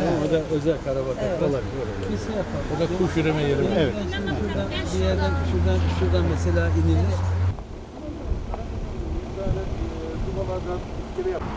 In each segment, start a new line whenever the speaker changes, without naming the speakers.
o da özel olabilir.
Bir şey yapalım.
O da kuş üreme yeri. Evet.
Şuradan bir yerden şuradan şuradan mesela inilir. Ne yapalım? Ne yapalım?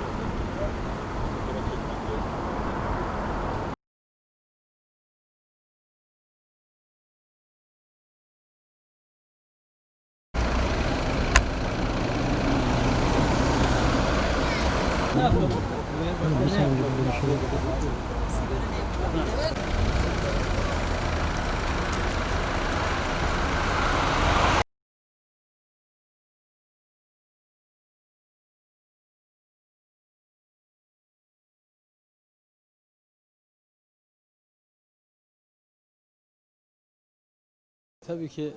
Tabii ki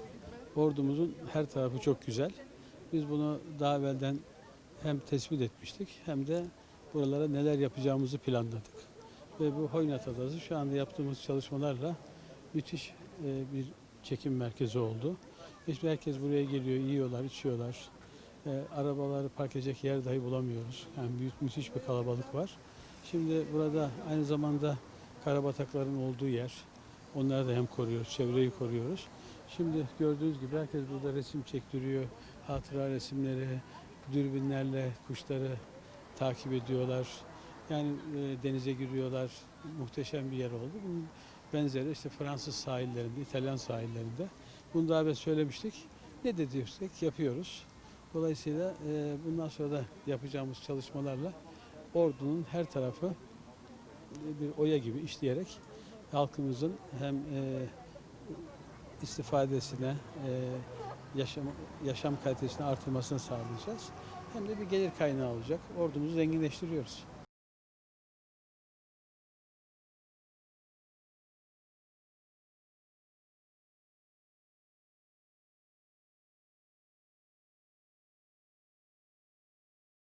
ordumuzun her tarafı çok güzel. Biz bunu daha evvelden hem tespit etmiştik hem de buralara neler yapacağımızı planladık. Ve bu Hoynat Adası şu anda yaptığımız çalışmalarla müthiş e, bir çekim merkezi oldu. İşte herkes buraya geliyor, yiyorlar, içiyorlar. E, arabaları park edecek yer dahi bulamıyoruz. Yani büyük müthiş bir kalabalık var. Şimdi burada aynı zamanda karabatakların olduğu yer. Onları da hem koruyoruz, çevreyi koruyoruz. Şimdi gördüğünüz gibi herkes burada resim çektiriyor. Hatıra resimleri, dürbünlerle kuşları takip ediyorlar. Yani e, denize giriyorlar. Muhteşem bir yer oldu. Bunun benzeri işte Fransız sahillerinde, İtalyan sahillerinde. Bunu daha evvel söylemiştik. Ne dediysek yapıyoruz. Dolayısıyla e, bundan sonra da yapacağımız çalışmalarla ordunun her tarafı e, bir oya gibi işleyerek halkımızın hem e, istifadesine, e, yaşam, yaşam kalitesini artırmasını sağlayacağız. Hem de bir gelir kaynağı olacak. Ordumuzu zenginleştiriyoruz.